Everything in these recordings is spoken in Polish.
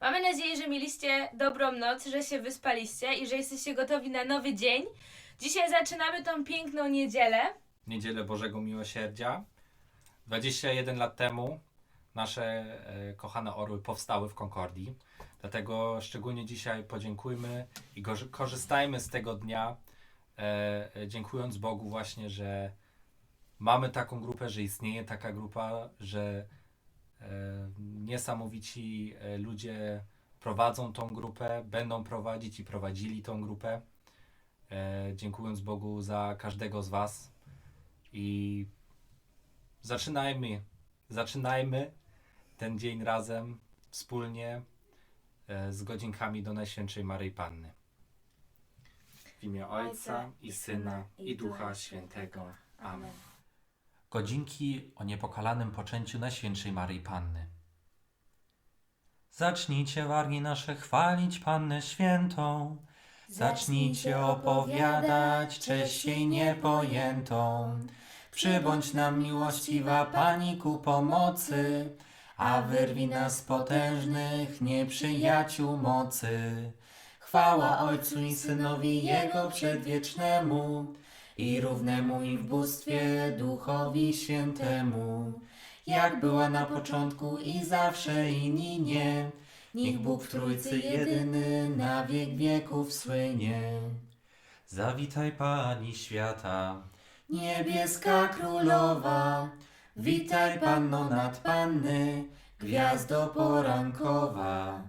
Mamy nadzieję, że mieliście dobrą noc, że się wyspaliście i że jesteście gotowi na nowy dzień. Dzisiaj zaczynamy tą piękną niedzielę. Niedzielę Bożego Miłosierdzia. 21 lat temu nasze e, kochane orły powstały w Konkordii. Dlatego szczególnie dzisiaj podziękujmy i korzystajmy z tego dnia, e, e, dziękując Bogu właśnie, że mamy taką grupę, że istnieje taka grupa, że niesamowici e, ludzie prowadzą tą grupę, będą prowadzić i prowadzili tą grupę. E, dziękując Bogu za każdego z Was. I zaczynajmy, zaczynajmy ten dzień razem, wspólnie, e, z godzinkami do Najświętszej Maryi Panny. W imię Ojca i Syna i Ducha Świętego. Amen. Godzinki o niepokalanym poczęciu Najświętszej Maryi Panny. Zacznijcie wargi nasze chwalić Pannę Świętą. Zacznijcie opowiadać cześć jej niepojętą. Przybądź nam miłościwa Pani ku pomocy, a wyrwij nas z potężnych nieprzyjaciół mocy. Chwała Ojcu i Synowi Jego przedwiecznemu i równemu i w bóstwie Duchowi Świętemu, jak była na początku i zawsze i ninie, niech Bóg w Trójcy jedyny na wiek wieków słynie. Zawitaj Pani świata, niebieska królowa, witaj Panno nad Panny, gwiazdo porankowa.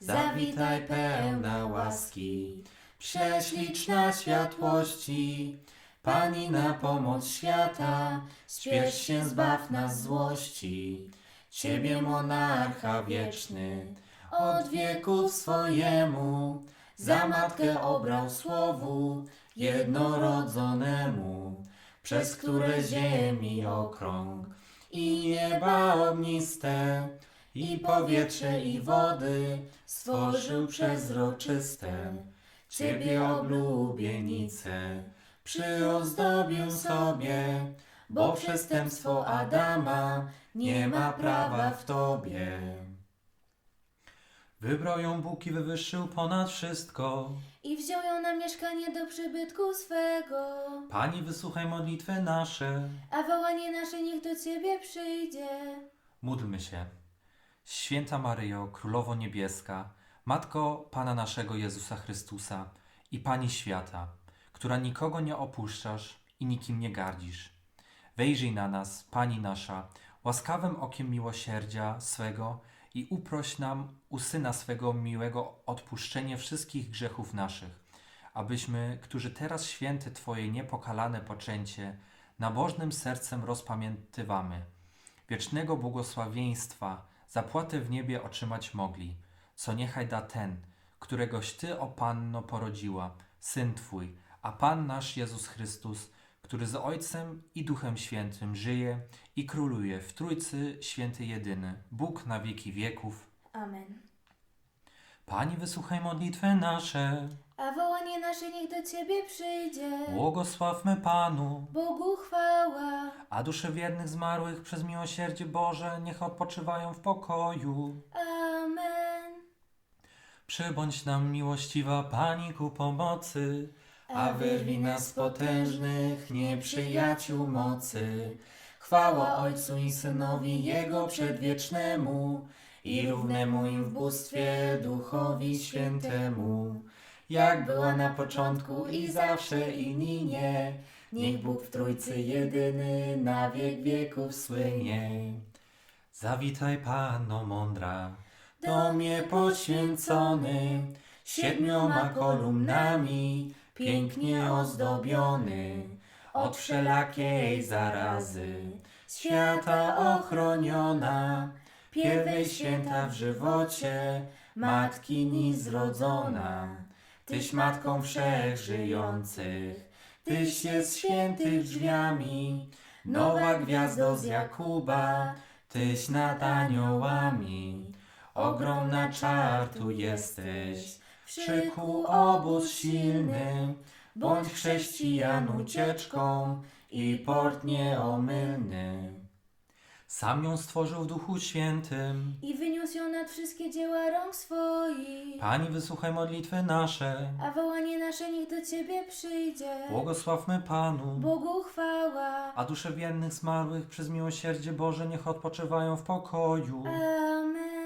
Zawitaj pełna łaski, prześliczna światłości, Pani na pomoc świata, spiesz się zbaw nas złości. Ciebie monarcha wieczny, od wieków swojemu, za matkę obrał słowu jednorodzonemu, przez które ziemi okrąg i nieba ogniste, i powietrze i wody stworzył przezroczyste. Ciebie oblubienice przyozdobił sobie, bo przestępstwo Adama nie ma prawa w tobie. Wybrał ją Bóg i wywyższył ponad wszystko. I wziął ją na mieszkanie do przybytku swego. Pani, wysłuchaj modlitwy nasze. A wołanie nasze niech do Ciebie przyjdzie. Módlmy się. Święta Maryjo, Królowo Niebieska, Matko Pana naszego Jezusa Chrystusa i Pani świata, która nikogo nie opuszczasz i nikim nie gardzisz. Wejrzyj na nas, Pani nasza, łaskawym okiem miłosierdzia swego i uproś nam u Syna swego miłego odpuszczenie wszystkich grzechów naszych, abyśmy, którzy teraz święte Twoje niepokalane poczęcie, nabożnym sercem rozpamiętywamy, wiecznego błogosławieństwa, zapłatę w niebie otrzymać mogli, co niechaj da ten, któregoś Ty, o Panno, porodziła, Syn Twój, a Pan nasz Jezus Chrystus, który z Ojcem i Duchem Świętym żyje i króluje w Trójcy Święty Jedyny, Bóg na wieki wieków. Amen. Pani, wysłuchaj modlitwy nasze, A wołanie nasze niech do Ciebie przyjdzie. błogosławmy Panu, Bogu chwała. a dusze wiernych zmarłych przez miłosierdzie Boże niech odpoczywają w pokoju. Amen. Przybądź nam miłościwa Pani ku pomocy, a wyrwij nas z potężnych nieprzyjaciół mocy. Chwała Ojcu i Synowi Jego przedwiecznemu i równemu im w bóstwie Duchowi Świętemu, jak była na początku i zawsze i ninie, niech Bóg w Trójcy jedyny na wiek wieków słynie. Zawitaj Panno mądra, domie poświęcony, siedmioma kolumnami, pięknie ozdobiony, od wszelakiej zarazy, świata ochroniona, pierwej święta w żywocie, matki nizrodzona. Tyś matką wszechżyjących, Tyś jest świętych drzwiami, nowa gwiazdo z Jakuba, Tyś nad aniołami. Ogromna czartu jesteś, w szyku obóz silny, bądź chrześcijan ucieczką i port nieomylny. Sam ją stworzył w Duchu Świętym. i wyniósł ją nad wszystkie dzieła rąk swoich. Pani, wysłuchaj modlitwy nasze. A wołanie nasze niech do Ciebie przyjdzie. Błogosławmy Panu. Bogu chwała. A dusze wiernych zmarłych przez miłosierdzie Boże niech odpoczywają w pokoju. Amen.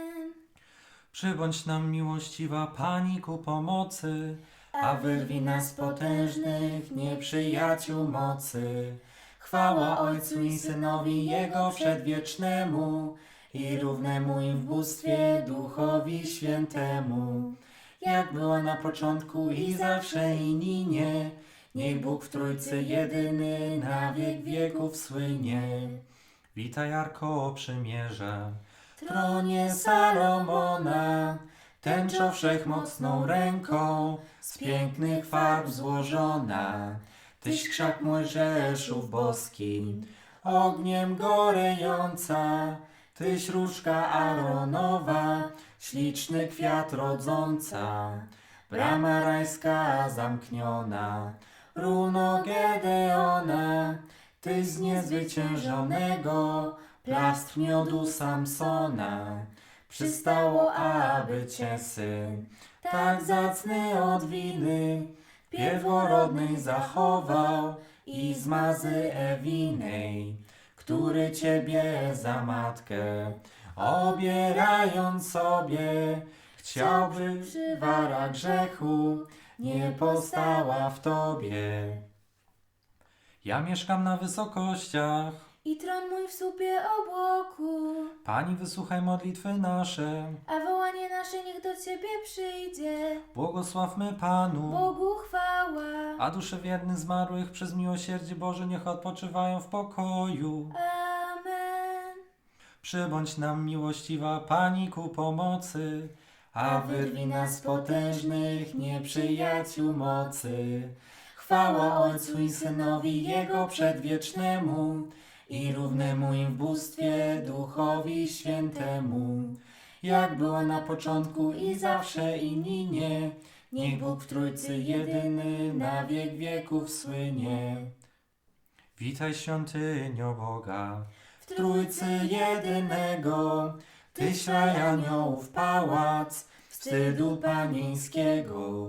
Przybądź nam miłościwa Pani ku pomocy, a wyrwij nas potężnych nieprzyjaciół mocy. Chwała Ojcu i Synowi Jego przedwiecznemu i równemu im w bóstwie Duchowi Świętemu. Jak było na początku i zawsze i ninie, niech Bóg w Trójcy jedyny na wiek wieków słynie. Witaj Arko Przymierza, tronie Salomona, tęczo wszechmocną ręką, z pięknych farb złożona. Tyś krzak Mojżeszów boski, ogniem gorejąca, tyś różka Aaronowa, śliczny kwiat rodząca. Brama rajska zamkniona, runo Gedeona, tyś z niezwyciężonego, plastr miodu Samsona. Przystało, aby cię syn, tak zacny od winy, pierworodnej zachował i z mazy Ewinej, który ciebie za matkę, obierając sobie, chciałby przywara grzechu, nie postała w tobie. Ja mieszkam na wysokościach, I tron mój w słupie obłoku. Pani wysłuchaj modlitwy nasze, A wołanie nasze niech do Ciebie przyjdzie. błogosławmy Panu. Bogu chwała. A dusze wiernych zmarłych przez miłosierdzie Boże niech odpoczywają w pokoju. Amen. Przybądź nam miłościwa Pani ku pomocy, a wyrwij nas z potężnych nieprzyjaciół mocy. Chwała Ojcu i Synowi Jego przedwiecznemu i równemu im w bóstwie Duchowi Świętemu. Jak było na początku i zawsze i ninie, niech Bóg w Trójcy jedyny na wiek wieków słynie. Witaj świątynio Boga, w Trójcy jedynego, Tyś raj aniołów pałac, wstydu panieńskiego,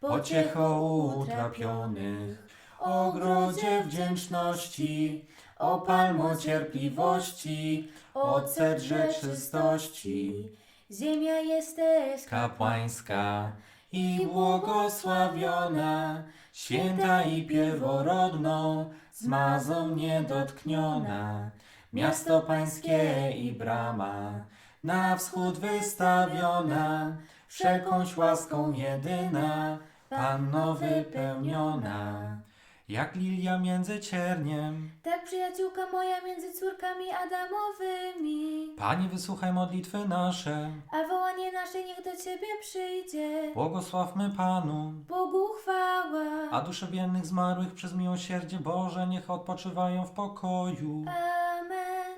pociechą utrapionych, ogrodzie wdzięczności, o palmo cierpliwości, ocet rzeczystości, Ziemia jesteś kapłańska i błogosławiona, święta i pierworodną, z mazą niedotkniona, miasto pańskie i brama, na wschód wystawiona, wszelkąś łaską jedyna, Panno wypełniona. Jak lilia między cierniem, Tak przyjaciółka moja między córkami Adamowymi. Pani wysłuchaj modlitwy nasze, A wołanie nasze niech do Ciebie przyjdzie. błogosławmy Panu. Bogu chwała. A dusze wiernych zmarłych przez miłosierdzie Boże niech odpoczywają w pokoju. Amen.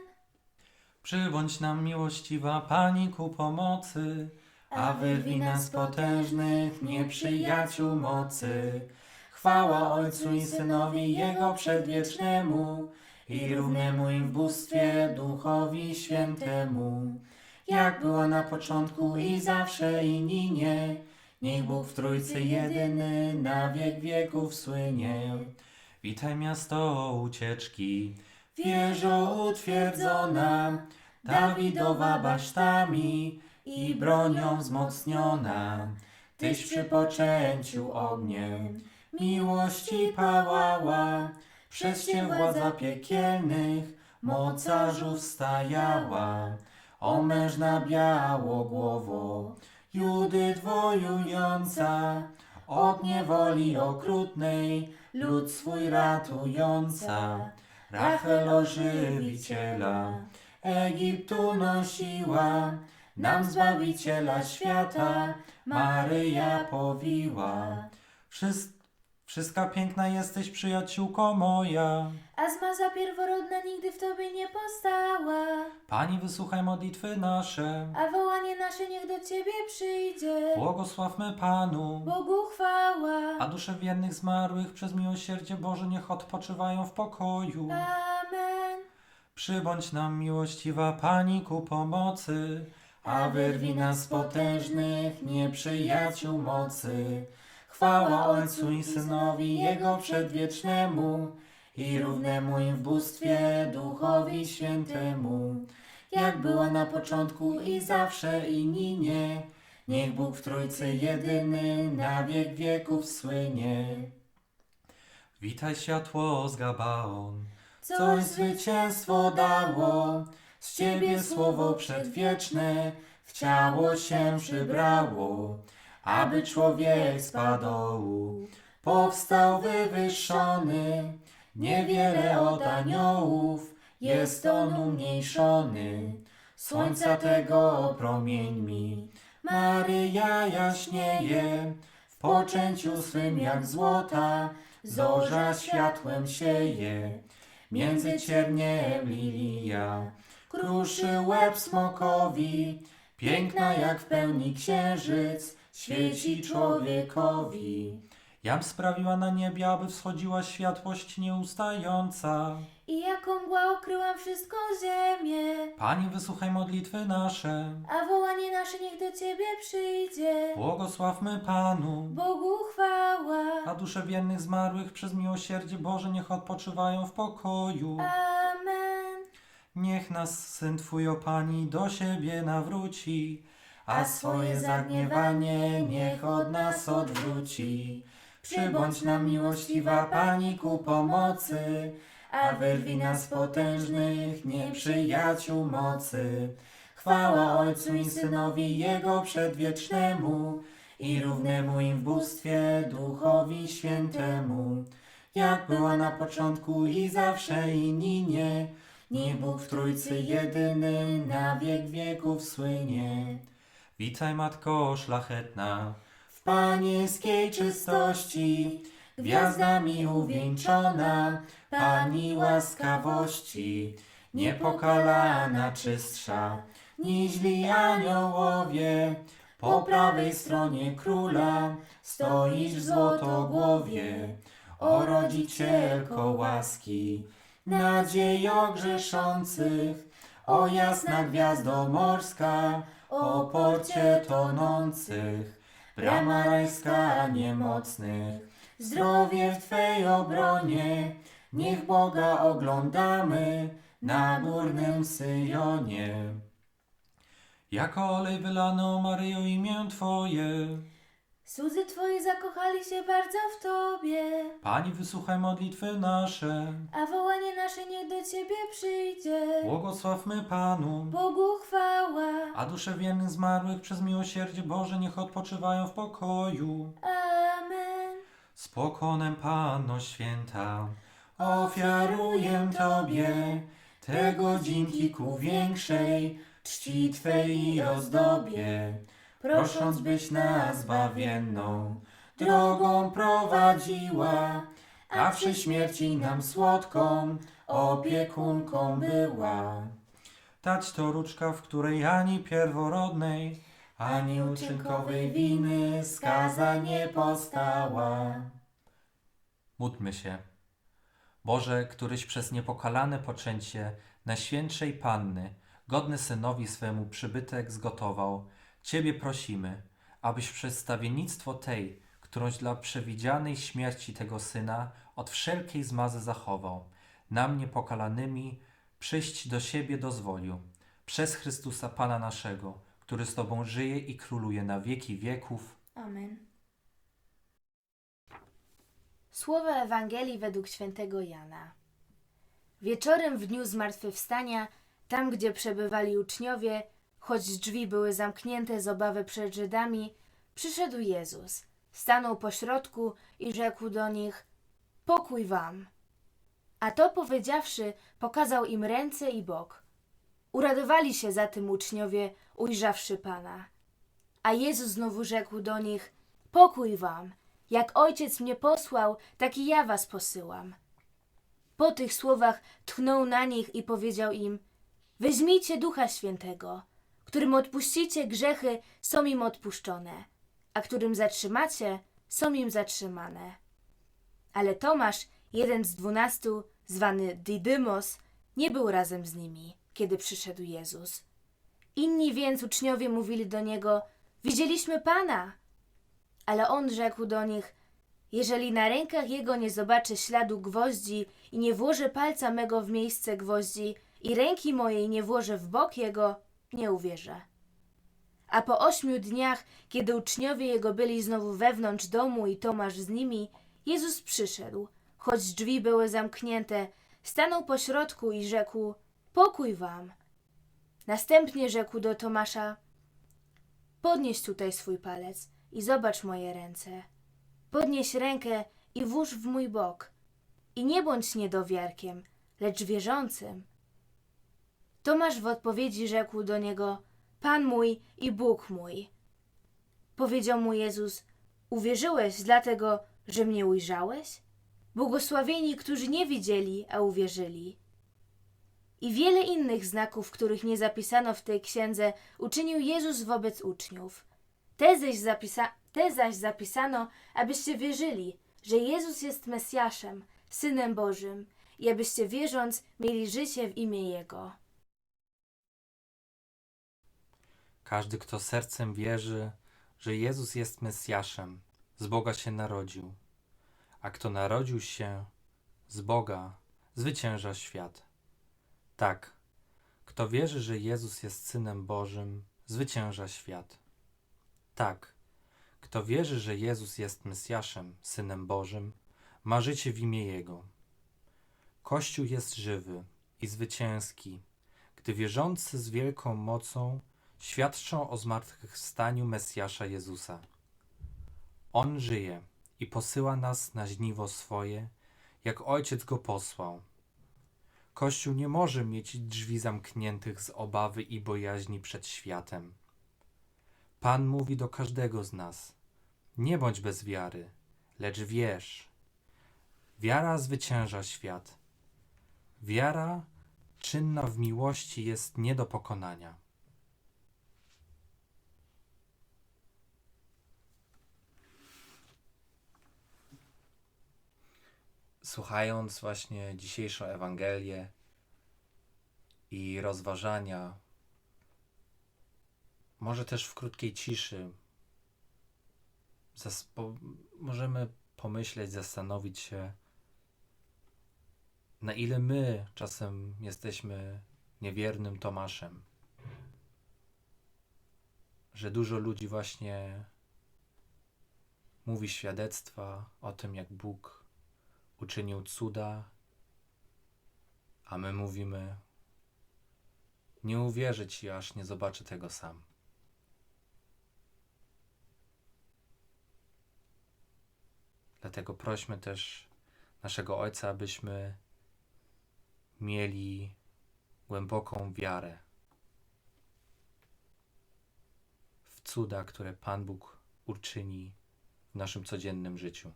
Przybądź nam miłościwa Pani ku pomocy, a wyrwij nas z potężnych nieprzyjaciół mocy. Chwała Ojcu i Synowi Jego przedwiecznemu i równemu im w bóstwie Duchowi Świętemu. Jak było na początku i zawsze i ninie, niech Bóg w Trójcy jedyny na wiek wieków słynie. Witaj miasto ucieczki, wieżo utwierdzona, Dawidowa basztami i bronią wzmocniona. Tyś przy poczęciu ogniem miłości pałała, przez cię władza piekielnych mocarzów stajała. O mężna białogłowo, Judy wojująca, od niewoli okrutnej, lud swój ratująca. Rachel ożywiciela, Egiptu nosiła, nam Zbawiciela świata, Maryja powiła. Wszyst, wszystka piękna jesteś, przyjaciółko moja. A zmaza pierworodna nigdy w Tobie nie postała. Pani, wysłuchaj modlitwy nasze. A wołanie nasze niech do Ciebie przyjdzie. Błogosławmy Panu. Bogu chwała. A dusze wiernych zmarłych przez miłosierdzie Boże niech odpoczywają w pokoju. Amen. Przybądź nam miłościwa Pani ku pomocy, a wyrwij nas z potężnych nieprzyjaciół mocy. Chwała Ojcu i Synowi Jego przedwiecznemu i równemu im w bóstwie Duchowi Świętemu, jak była na początku i zawsze i ninie. Niech Bóg w Trójcy jedyny na wiek wieków słynie. Witaj światło z Gabaon, coś zwycięstwo dało, z Ciebie słowo przedwieczne w ciało się przybrało, aby człowiek z powstał wywyższony, niewiele od aniołów jest on umniejszony, słońca tego promieńmi. Maryja jaśnieje, w poczęciu swym jak złota, zorza światłem sieje. Między cierniem lilija, kruszy łeb smokowi, piękna jak w pełni księżyc, świeci człowiekowi. Jam sprawiła na niebie, aby wschodziła światłość nieustająca. I jaką mgła okryłam wszystką ziemię, Pani, wysłuchaj modlitwy nasze. a wołanie nasze niech do Ciebie przyjdzie. Błogosławmy Panu. Bogu chwała. A dusze wiernych zmarłych przez miłosierdzie Boże niech odpoczywają w pokoju. Amen. Niech nas Syn Twój, o Pani, do siebie nawróci, a swoje zagniewanie niech od nas odwróci. Przybądź nam miłościwa Pani ku pomocy, a wyrwij nas potężnych nieprzyjaciół mocy. Chwała Ojcu i Synowi Jego przedwiecznemu i równemu im w bóstwie Duchowi Świętemu, jak była na początku i zawsze i ninie, Niech Bóg w Trójcy jedyny na wiek wieków słynie. Witaj Matko szlachetna, w panieskiej czystości, gwiazdami uwieńczona, Pani łaskawości, niepokalana czystsza, niźli aniołowie, po prawej stronie króla stoisz w złotogłowie, o rodzicielko łaski, nadziejo grzeszących, o jasna gwiazdo morska, o porcie tonących, brama rajska niemocnych, zdrowie w Twej obronie, niech Boga oglądamy na górnym Syjonie. Jako olej wylano, Maryjo, imię Twoje. Słudzy Twoi zakochali się bardzo w Tobie, Pani, wysłuchaj modlitwy nasze. a wołanie nasze niech do Ciebie przyjdzie. Błogosławmy Panu. Bogu chwała. A dusze wiernych zmarłych przez miłosierdzie Boże niech odpoczywają w pokoju. Amen. Z pokonem Panno Święta, ofiaruję Tobie te godzinki ku większej czci Twej i ozdobie, prosząc byś nas zbawienną drogą prowadziła, a przy śmierci nam słodką opiekunką była. Dać to róczka, w której ani pierworodnej, ani uczynkowej winy skaza nie postała. Módlmy się. Boże, któryś przez niepokalane poczęcie Najświętszej Panny, godny Synowi swemu przybytek zgotował, Ciebie prosimy, abyś przez stawiennictwo tej, którąś dla przewidzianej śmierci tego Syna od wszelkiej zmazy zachował, nam niepokalanymi przyjść do siebie dozwolił. Przez Chrystusa Pana naszego, który z Tobą żyje i króluje na wieki wieków. Amen. Słowa Ewangelii według świętego Jana. Wieczorem w dniu zmartwychwstania, tam gdzie przebywali uczniowie, choć drzwi były zamknięte z obawy przed Żydami, przyszedł Jezus, stanął pośrodku i rzekł do nich: Pokój wam. A to powiedziawszy, pokazał im ręce i bok. Uradowali się zatem uczniowie, ujrzawszy Pana. A Jezus znowu rzekł do nich: Pokój wam. Jak ojciec mnie posłał, tak i ja was posyłam. Po tych słowach tchnął na nich i powiedział im: Weźmijcie ducha świętego, którym odpuścicie grzechy, są im odpuszczone, a którym zatrzymacie, są im zatrzymane. Ale Tomasz, jeden z dwunastu, zwany Didymos, nie był razem z nimi, kiedy przyszedł Jezus. Inni więc uczniowie mówili do niego: Widzieliśmy Pana. Ale on rzekł do nich: Jeżeli na rękach jego nie zobaczę śladu gwoździ i nie włożę palca mego w miejsce gwoździ i ręki mojej nie włożę w bok jego, nie uwierzę. A po ośmiu dniach, kiedy uczniowie jego byli znowu wewnątrz domu i Tomasz z nimi, Jezus przyszedł, choć drzwi były zamknięte, stanął pośrodku i rzekł: Pokój wam. Następnie rzekł do Tomasza: Podnieś tutaj swój palec i zobacz moje ręce. Podnieś rękę i włóż w mój bok. I nie bądź niedowiarkiem, lecz wierzącym. Tomasz w odpowiedzi rzekł do niego: Pan mój i Bóg mój. Powiedział mu Jezus: Uwierzyłeś dlatego, że mnie ujrzałeś? Błogosławieni, którzy nie widzieli, a uwierzyli. I wiele innych znaków, których nie zapisano w tej księdze, uczynił Jezus wobec uczniów. Te zaś, zapisa- te zaś zapisano, abyście wierzyli, że Jezus jest Mesjaszem, Synem Bożym, i abyście wierząc mieli życie w imię Jego. Każdy, kto sercem wierzy, że Jezus jest Mesjaszem, z Boga się narodził, a kto narodził się z Boga, zwycięża świat. Tak, kto wierzy, że Jezus jest Synem Bożym, zwycięża świat. Tak, kto wierzy, że Jezus jest Mesjaszem, Synem Bożym, ma życie w imię Jego. Kościół jest żywy i zwycięski, gdy wierzący z wielką mocą świadczą o zmartwychwstaniu Mesjasza Jezusa. On żyje i posyła nas na żniwo swoje, jak Ojciec go posłał. Kościół nie może mieć drzwi zamkniętych z obawy i bojaźni przed światem. Pan mówi do każdego z nas: Nie bądź bez wiary, lecz wierz. Wiara zwycięża świat. Wiara czynna w miłości jest nie do pokonania. Słuchając właśnie dzisiejszą Ewangelię i rozważania, może też w krótkiej ciszy, po- możemy pomyśleć, zastanowić się, na ile my czasem jesteśmy niewiernym Tomaszem. Że dużo ludzi właśnie mówi świadectwa o tym, jak Bóg uczynił cuda, a my mówimy: Nie uwierzę ci, aż nie zobaczę tego sam. Dlatego prośmy też naszego Ojca, abyśmy mieli głęboką wiarę w cuda, które Pan Bóg uczyni w naszym codziennym życiu.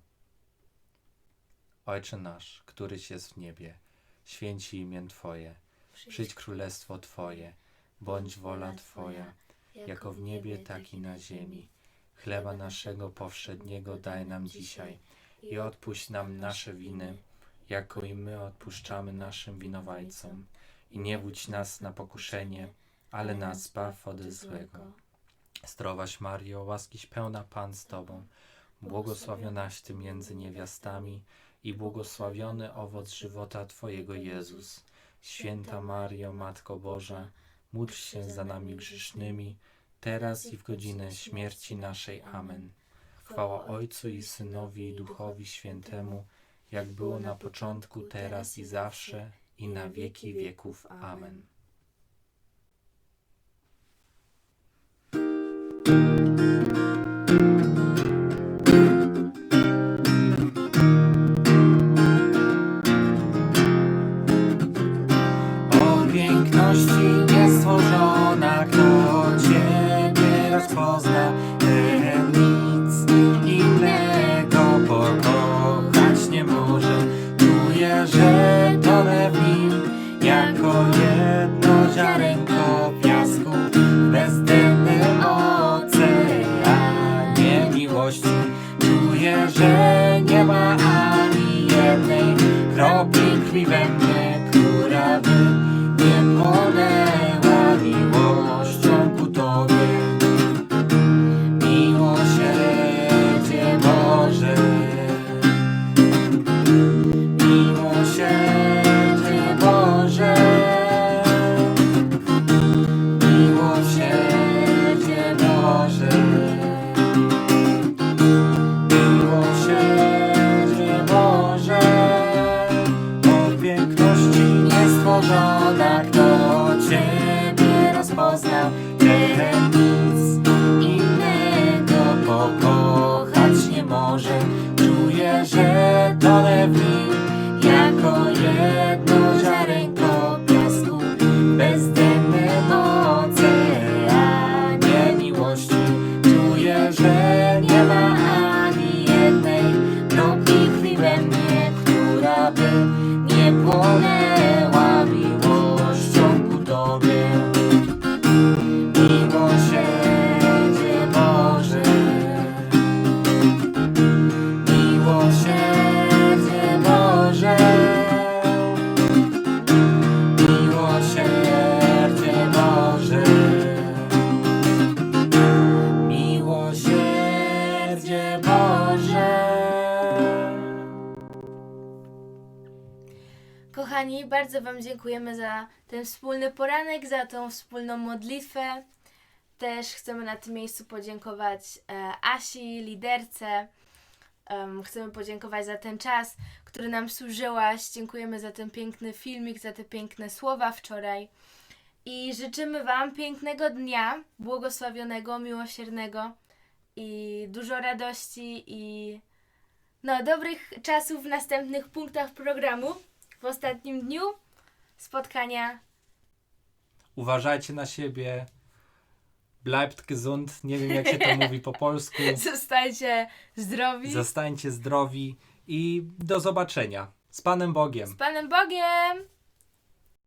Ojcze nasz, któryś jest w niebie, święci imię Twoje, przyjdź królestwo Twoje, bądź wola Twoja, jako w niebie, tak i na ziemi. Chleba naszego powszedniego daj nam dzisiaj i odpuść nam nasze winy, jako i my odpuszczamy naszym winowajcom. I nie wódź nas na pokuszenie, ale nas zbaw ode złego. Zdrowaś Mario, łaskiś pełna Pan z Tobą, błogosławionaś Ty między niewiastami i błogosławiony owoc żywota Twojego Jezus. Święta Mario, Matko Boża, módl się za nami grzesznymi, teraz i w godzinę śmierci naszej. Amen. Chwała Ojcu i Synowi i Duchowi Świętemu, jak było na początku, teraz i zawsze, i na wieki wieków. Amen. Bardzo Wam dziękujemy za ten wspólny poranek, za tą wspólną modlitwę. Też chcemy na tym miejscu podziękować e, Asi, liderce. Em, chcemy podziękować za ten czas, który nam służyłaś. Dziękujemy za ten piękny filmik, za te piękne słowa wczoraj. I życzymy Wam pięknego dnia, błogosławionego, miłosiernego i dużo radości i no, dobrych czasów w następnych punktach programu. W ostatnim dniu spotkania. Uważajcie na siebie. Bleibt gesund. Nie wiem, jak się to mówi po polsku. Zostańcie zdrowi. Zostańcie zdrowi i do zobaczenia. Z Panem Bogiem. Z Panem Bogiem!